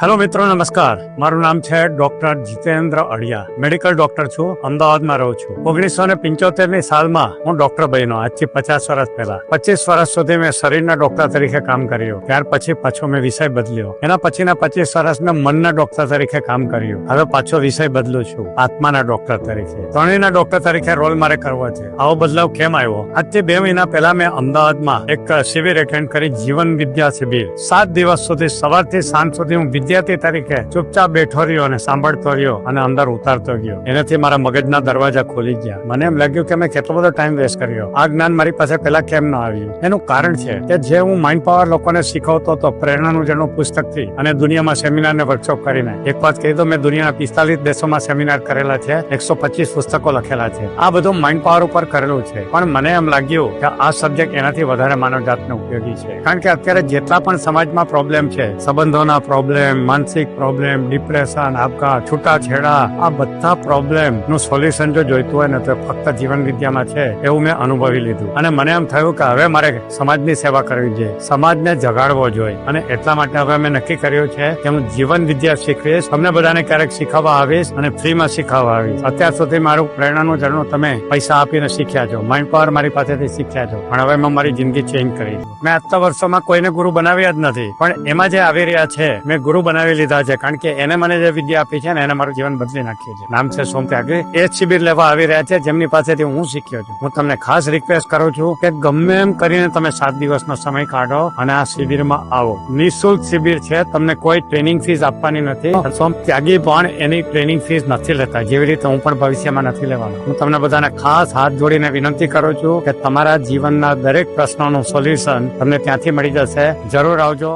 Hello મિત્રો, નમસ્કાર. મારું નામ છે doctor Jitendra Adiya medical doctor છું, અમદાવાદમાં રહું છું. ઓગણીસો ને પંચોતેરની સાલમાં હું ડોક્ટર બન્યો, આજથી પચાસ વર્ષ પહેલા. પચીસ વર્ષ સુધી મેં શરીરના ડોક્ટર તરીકે કામ કર્યું. ત્યાર પછી પાછો મેં વિષય બદલ્યો. એના પછીના પચીસ વર્ષ મેં મનના ડોક્ટર તરીકે કામ કર્યું. હવે પાછો વિષય બદલું છું, આત્માના ડોક્ટર તરીકે. ત્રણેયના ડોક્ટર તરીકે રોલ મારે કરવો છે. આવો બદલાવ કેમ આવ્યો? આજથી બે મહિના પહેલા મેં અમદાવાદમાં એક શિબિર એટેન્ડ કરી જીવન વિદ્યા શિબિર. સાત દિવસ સુધી સવારથી સાંજ સુધી હું વિદ્યાર્થી તરીકે ચૂપચાપ બેઠો રહ્યો અને સાંભળતો રહ્યો અને અંદર ઉતારતો ગયો. એનાથી મારા મગજના દરવાજા ખોલી ગયા. મને એમ લાગ્યું કે મેં કેટલો બધો ટાઈમ વેસ્ટ કર્યો. આ જ્ઞાન મારી પાસે પહેલા કેમ ન આવ્યું? એનું કારણ છે કે જે હું માઇન્ડ પાવર લોકોને શીખવતો હતો પ્રેરણાનું જેનું પુસ્તકથી અને દુનિયામાં સેમિનાર ને વર્કશોપ કરીને. એક વાત કહી દો મેં દુનિયાના પિસ્તાલીસ દેશોમાં સેમિનાર કરેલા છે, એકસો પચીસ પુસ્તકો લખેલા છે. આ બધું માઇન્ડ પાવર ઉપર કરેલું છે. પણ મને એમ લાગ્યું કે આ સબ્જેક્ટ એનાથી વધારે માનવ જાતને ઉપયોગી છે. કારણ કે અત્યારે જેટલા પણ સમાજમાં પ્રોબ્લેમ છે, સંબંધોના પ્રોબ્લેમ માનસિક પ્રોબ્લેમ ડિપ્રેશન આપઘાત છૂટાછેડા, આ બધા પ્રોબ્લેમનું સોલ્યુશન જો જોઈતું હોય ને તો ફક્ત જીવન વિદ્યામાં છે એવું મેં અનુભવી લીધું. અને મને એમ થયું કે હવે મારે સમાજની સેવા કરવી જોઈએ. સમાજને જગાડવો જોઈએ. અને એટલા માટે હવે મેં નક્કી કર્યું છે કે હું જીવન વિદ્યા શીખવીશ, તમને બધાને ક્યારેક શીખવવા આવીશ અને ફ્રીમાં શીખવવા આવીશ. અત્યાર સુધી મારું પ્રેરણાનું ઝરણું તમે પૈસા આપીને શીખ્યા છો. માઇન્ડ પાવર મારી પાસેથી શીખ્યા છો. પણ હવે મેં મારી જિંદગી ચેન્જ કરી. મેં આટલા વર્ષોમાં કોઈને ગુરુ બનાવ્યા જ નથી. પણ એમાં જે આવી રહ્યા છે, મેં ગુરુ બનાવી લીધા છે. કારણ કે એને મને જે વિદ્યા આપી છે ને, એને મારું જીવન બદલી નાખ્યું છે નામ છે સોમ ત્યાગી. એ શિબિર લેવા આવી રહ્યા છે, જેમની પાસેથી હું શીખ્યો છું. હું તમને ખાસ રિક્વેસ્ટ કરું છું કે ગમે એમ કરીને તમે સાત દિવસનો સમય કાઢો અને આ શિબિરમાં આવો. નિઃશુલ્ક શિબિર છે, તમને કોઈ ટ્રેનિંગ ફીસ આપવાની નથી. સોમ ત્યાગી પણ એની ટ્રેનિંગ ફીસ નથી લેતા. જેવી રીતે હું પણ ભવિષ્યમાં નથી લેવાનો. હું તમને બધાને ખાસ હાથ જોડીને વિનંતી કરું છું કે તમારા જીવનના દરેક પ્રશ્નોનું સોલ્યુશન તમને ત્યાંથી મળી જશે. જરૂર આવજો.